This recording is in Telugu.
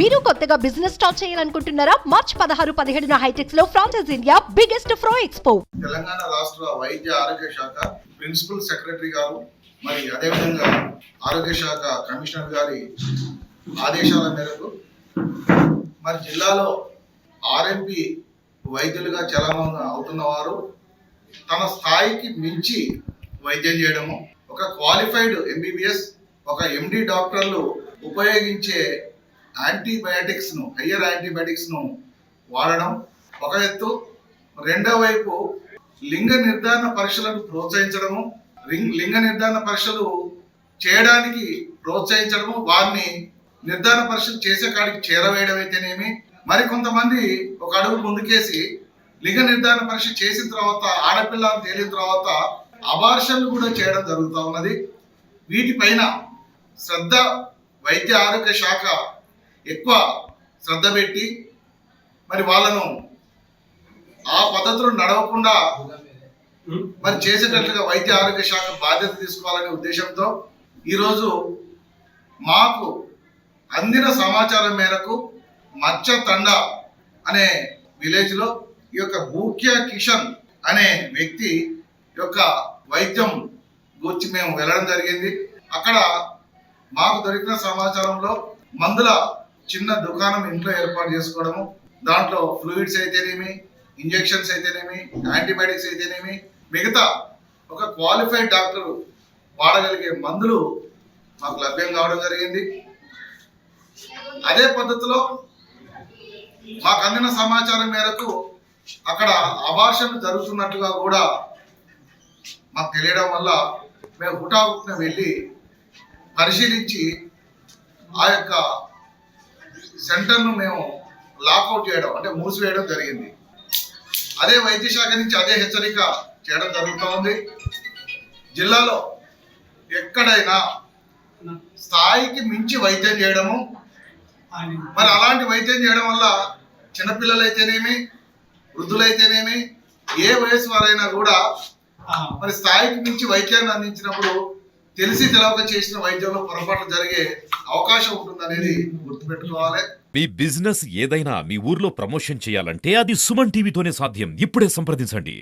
మీరు కొత్తగా బిజినెస్ స్టార్ట్ చేయాలనుకుంటున్నారా? మార్చ్ పదహారు పదిహేడున హైటెక్స్లో ఫ్రాన్సెస్ ఇండియా బిగ్గెస్ట్ ఫ్రో ఎక్స్పో తెలంగాణ రాష్ట్ర వైద్య ఆరోగ్య శాఖ ప్రిన్సిపల్ సెక్రటరీ గారు మరి అదేవిధంగా ఆరోగ్య శాఖ కమిషనర్ గారి ఆదేశాల మేరకు మరి జిల్లాలో ఆర్ఎంపి వైద్యులుగా చలామణి అవుతున్న వారు తన స్థాయికి మించి వైద్యం చేయడము ఒక క్వాలిఫైడ్ ఎంబీబీఎస్ ఒక ఎండి డాక్టర్లు ఉపయోగించే యాంటీబయాటిక్స్ను హయ్యర్ యాంటీబయాటిక్స్ను వాడడం ఒక ఎత్తు. రెండో వైపు లింగ నిర్ధారణ పరీక్షలను ప్రోత్సహించడము లింగ లింగ నిర్ధారణ పరీక్షలు చేయడానికి ప్రోత్సహించడము వారిని నిర్ధారణ పరీక్షలు చేసే కాడికి చేరవేయడం అయితేనేమి? మరి కొంతమంది ఒక అడుగు ముందుకేసి లింగ నిర్ధారణ పరీక్ష చేసిన తర్వాత ఆడపిల్ల అని తేలిన తర్వాత అబార్షన్లు కూడా చేయడం జరుగుతూ ఉన్నది. వీటిపైన శ్రద్ధ వైద్య ఆరోగ్య శాఖ ఎక్కువ శ్రద్ధ పెట్టి మరి వాళ్ళను ఆ పద్ధతులు నడవకుండా మరి చేసేటట్లుగా వైద్య ఆరోగ్య శాఖ బాధ్యత తీసుకోవాలనే ఉద్దేశంతో ఈరోజు మాకు అందిన సమాచారం మేరకు మచ్చ తండ అనే విలేజ్లో ఈ యొక్క భూక్య కిషన్ అనే వ్యక్తి యొక్క వైద్యం గురించి మేము వెళ్ళడం జరిగింది. అక్కడ మాకు దొరికిన సమాచారంలో మందుల చిన్న దుకాణం ఇంట్లో ఏర్పాటు చేసుకోవడము దాంట్లో ఫ్లూయిడ్స్ అయితేనేమి ఇంజెక్షన్స్ అయితేనేమి యాంటీబయాటిక్స్ అయితేనేమి మిగతా ఒక క్వాలిఫైడ్ డాక్టర్ వాడగలిగే మందులు మాకు లభ్యం కావడం జరిగింది. అదే పద్ధతిలో మాకు అందిన సమాచారం మేరకు అక్కడ అభాషణ జరుగుతున్నట్టుగా కూడా మాకు తెలియడం వల్ల మేము హుటాహుటిన వెళ్ళి పరిశీలించి ఆ యొక్క సెంటర్ను మేము లాకౌట్ చేయడం అంటే మూసివేయడం జరిగింది. అదే వైద్య శాఖ నుంచి అదే హెచ్చరిక చేయడం జరుగుతూ ఉంది. జిల్లాలో ఎక్కడైనా స్థాయికి మించి వైద్యం చేయడము మరి అలాంటి వైద్యం చేయడం వల్ల చిన్నపిల్లలైతేనేమి వృద్ధులైతేనేమి ఏ వయసు వారైనా కూడా మరి స్థాయికి మించి వైద్యాన్ని అందించినప్పుడు తెలిసి తెలవక చేసిన వైద్యంలో పొరపాట్లు జరిగే అవకాశం ఉంటుందనేది గుర్తుపెట్టుకోవాలి. మీ బిజినెస్ ఏదైనా మీ ఊర్లో ప్రమోషన్ చేయాలంటే అది సుమన్ టీవీతోనే సాధ్యం. ఇప్పుడే సంప్రదించండి.